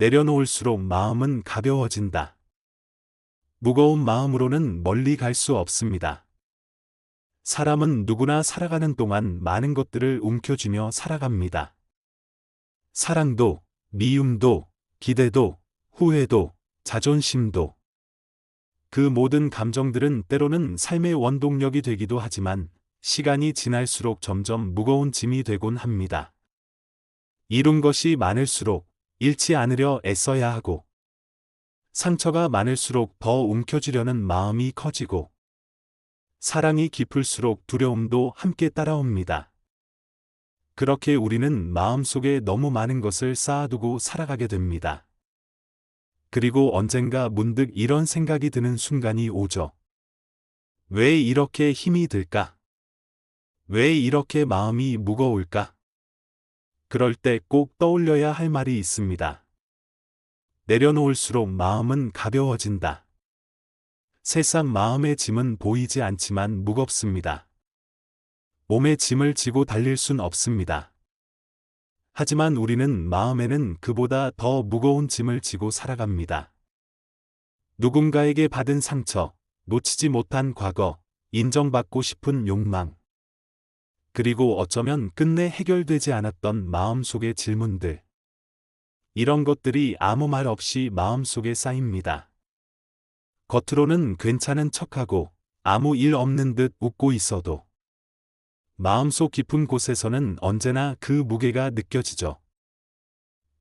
내려놓을수록 마음은 가벼워진다. 무거운 마음으로는 멀리 갈 수 없습니다. 사람은 누구나 살아가는 동안 많은 것들을 움켜쥐며 살아갑니다. 사랑도, 미움도, 기대도, 후회도, 자존심도. 그 모든 감정들은 때로는 삶의 원동력이 되기도 하지만 시간이 지날수록 점점 무거운 짐이 되곤 합니다. 이룬 것이 많을수록 잃지 않으려 애써야 하고 상처가 많을수록 더 움켜쥐려는 마음이 커지고 사랑이 깊을수록 두려움도 함께 따라옵니다. 그렇게 우리는 마음속에 너무 많은 것을 쌓아두고 살아가게 됩니다. 그리고 언젠가 문득 이런 생각이 드는 순간이 오죠. 왜 이렇게 힘이 들까? 왜 이렇게 마음이 무거울까? 그럴 때 꼭 떠올려야 할 말이 있습니다. 내려놓을수록 마음은 가벼워진다. 세상 마음의 짐은 보이지 않지만 무겁습니다. 몸의 짐을 지고 달릴 순 없습니다. 하지만 우리는 마음에는 그보다 더 무거운 짐을 지고 살아갑니다. 누군가에게 받은 상처, 놓치지 못한 과거, 인정받고 싶은 욕망, 그리고 어쩌면 끝내 해결되지 않았던 마음속의 질문들. 이런 것들이 아무 말 없이 마음속에 쌓입니다. 겉으로는 괜찮은 척하고 아무 일 없는 듯 웃고 있어도 마음속 깊은 곳에서는 언제나 그 무게가 느껴지죠.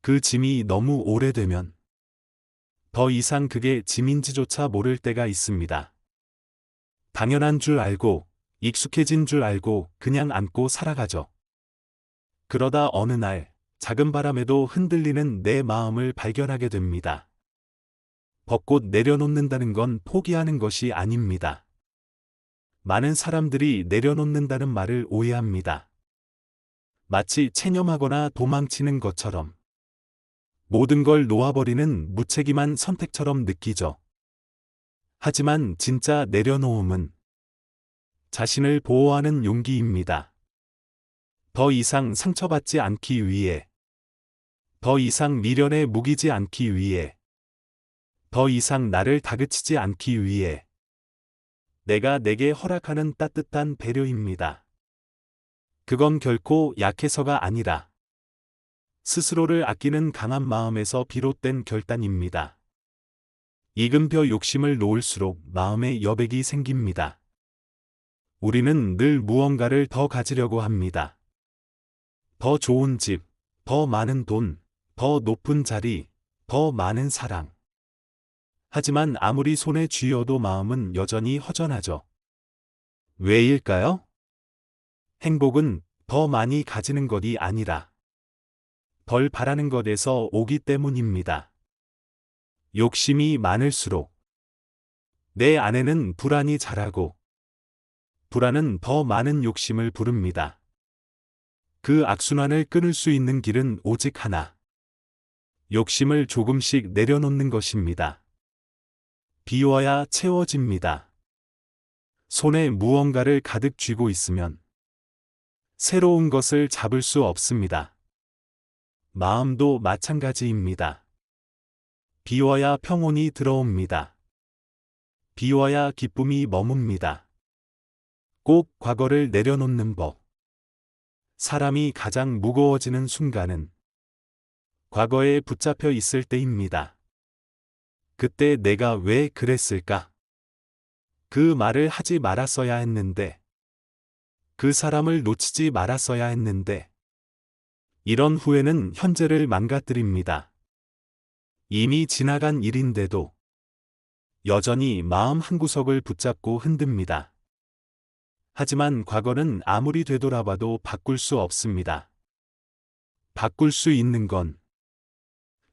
그 짐이 너무 오래되면 더 이상 그게 짐인지조차 모를 때가 있습니다. 당연한 줄 알고 익숙해진 줄 알고 그냥 안고 살아가죠. 그러다 어느 날 작은 바람에도 흔들리는 내 마음을 발견하게 됩니다. 벚꽃 내려놓는다는 건 포기하는 것이 아닙니다. 많은 사람들이 내려놓는다는 말을 오해합니다. 마치 체념하거나 도망치는 것처럼 모든 걸 놓아버리는 무책임한 선택처럼 느끼죠. 하지만 진짜 내려놓음은 자신을 보호하는 용기입니다. 더 이상 상처받지 않기 위해, 더 이상 미련에 무기지 않기 위해, 더 이상 나를 다그치지 않기 위해, 내가 내게 허락하는 따뜻한 배려입니다. 그건 결코 약해서가 아니라, 스스로를 아끼는 강한 마음에서 비롯된 결단입니다. 벼 욕심을 놓을수록 마음에 여백이 생깁니다. 우리는 늘 무언가를 더 가지려고 합니다. 더 좋은 집, 더 많은 돈, 더 높은 자리, 더 많은 사랑. 하지만 아무리 손에 쥐어도 마음은 여전히 허전하죠. 왜일까요? 행복은 더 많이 가지는 것이 아니라 덜 바라는 것에서 오기 때문입니다. 욕심이 많을수록 내 안에는 불안이 자라고 불안은 더 많은 욕심을 부릅니다. 그 악순환을 끊을 수 있는 길은 오직 하나. 욕심을 조금씩 내려놓는 것입니다. 비워야 채워집니다. 손에 무언가를 가득 쥐고 있으면 새로운 것을 잡을 수 없습니다. 마음도 마찬가지입니다. 비워야 평온이 들어옵니다. 비워야 기쁨이 머뭅니다. 꼭 과거를 내려놓는 법. 사람이 가장 무거워지는 순간은 과거에 붙잡혀 있을 때입니다. 그때 내가 왜 그랬을까? 그 말을 하지 말았어야 했는데. 그 사람을 놓치지 말았어야 했는데. 이런 후회는 현재를 망가뜨립니다. 이미 지나간 일인데도 여전히 마음 한구석을 붙잡고 흔듭니다. 하지만 과거는 아무리 되돌아봐도 바꿀 수 없습니다. 바꿀 수 있는 건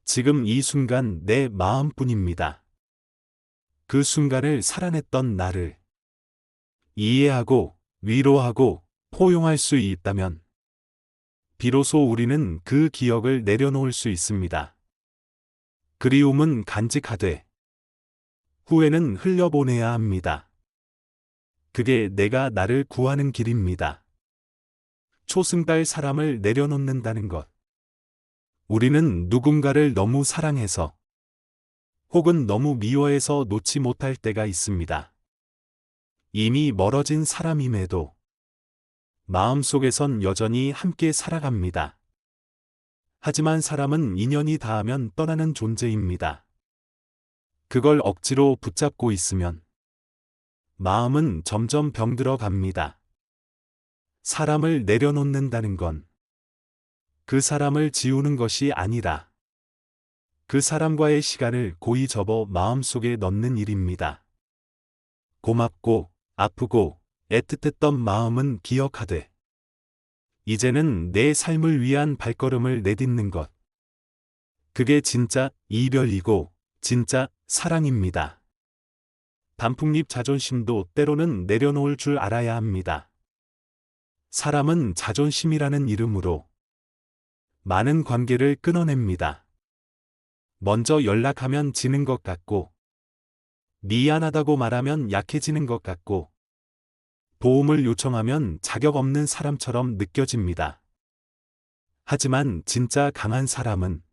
지금 이 순간 내 마음뿐입니다. 그 순간을 살아냈던 나를 이해하고 위로하고 포용할 수 있다면 비로소 우리는 그 기억을 내려놓을 수 있습니다. 그리움은 간직하되 후회는 흘려보내야 합니다. 그게 내가 나를 구하는 길입니다. 초승달 사람을 내려놓는다는 것. 우리는 누군가를 너무 사랑해서 혹은 너무 미워해서 놓지 못할 때가 있습니다. 이미 멀어진 사람임에도 마음속에선 여전히 함께 살아갑니다. 하지만 사람은 인연이 닿으면 떠나는 존재입니다. 그걸 억지로 붙잡고 있으면 마음은 점점 병들어 갑니다. 사람을 내려놓는다는 건 그 사람을 지우는 것이 아니라 그 사람과의 시간을 고이 접어 마음속에 넣는 일입니다. 고맙고 아프고 애틋했던 마음은 기억하되 이제는 내 삶을 위한 발걸음을 내딛는 것. 그게 진짜 이별이고 진짜 사랑입니다. 단풍잎 자존심도 때로는 내려놓을 줄 알아야 합니다. 사람은 자존심이라는 이름으로 많은 관계를 끊어냅니다. 먼저 연락하면 지는 것 같고, 미안하다고 말하면 약해지는 것 같고, 도움을 요청하면 자격 없는 사람처럼 느껴집니다. 하지만 진짜 강한 사람은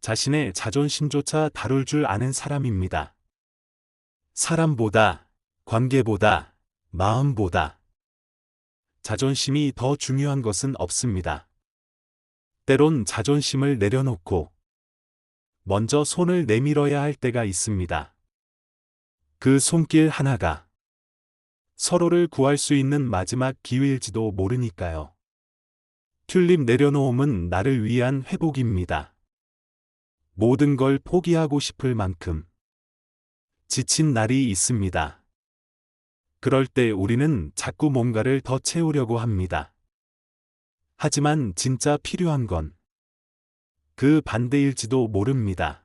자신의 자존심조차 다룰 줄 아는 사람입니다. 사람보다, 관계보다, 마음보다 자존심이 더 중요한 것은 없습니다. 때론 자존심을 내려놓고 먼저 손을 내밀어야 할 때가 있습니다. 그 손길 하나가 서로를 구할 수 있는 마지막 기회일지도 모르니까요. 튤립 내려놓음은 나를 위한 회복입니다. 모든 걸 포기하고 싶을 만큼 지친 날이 있습니다. 그럴 때 우리는 자꾸 뭔가를 더 채우려고 합니다. 하지만 진짜 필요한 건 그 반대일지도 모릅니다.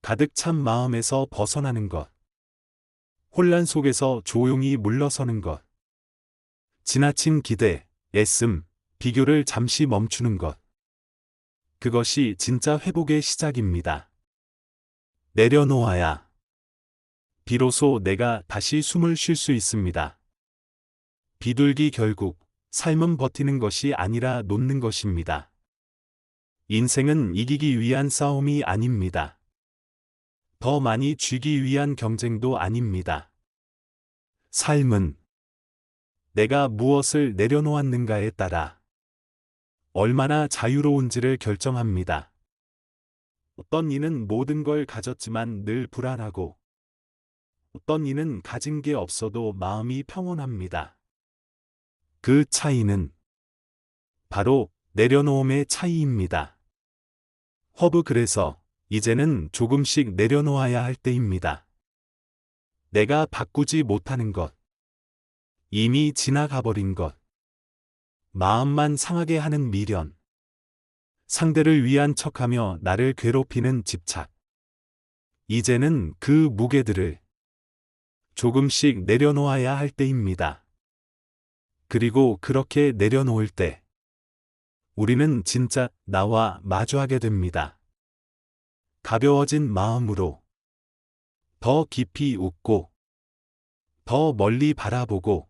가득 찬 마음에서 벗어나는 것. 혼란 속에서 조용히 물러서는 것. 지나친 기대, 애씀, 비교를 잠시 멈추는 것. 그것이 진짜 회복의 시작입니다. 내려놓아야 비로소 내가 다시 숨을 쉴 수 있습니다. 비둘기 결국 삶은 버티는 것이 아니라 놓는 것입니다. 인생은 이기기 위한 싸움이 아닙니다. 더 많이 쥐기 위한 경쟁도 아닙니다. 삶은 내가 무엇을 내려놓았는가에 따라 얼마나 자유로운지를 결정합니다. 어떤 이는 모든 걸 가졌지만 늘 불안하고 어떤 이는 가진 게 없어도 마음이 평온합니다. 그 차이는 바로 내려놓음의 차이입니다. 허브 그래서 이제는 조금씩 내려놓아야 할 때입니다. 내가 바꾸지 못하는 것. 이미 지나가 버린 것. 마음만 상하게 하는 미련. 상대를 위한 척하며 나를 괴롭히는 집착. 이제는 그 무게들을 조금씩 내려놓아야 할 때입니다. 그리고 그렇게 내려놓을 때 우리는 진짜 나와 마주하게 됩니다. 가벼워진 마음으로 더 깊이 웃고 더 멀리 바라보고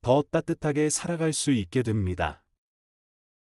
더 따뜻하게 살아갈 수 있게 됩니다.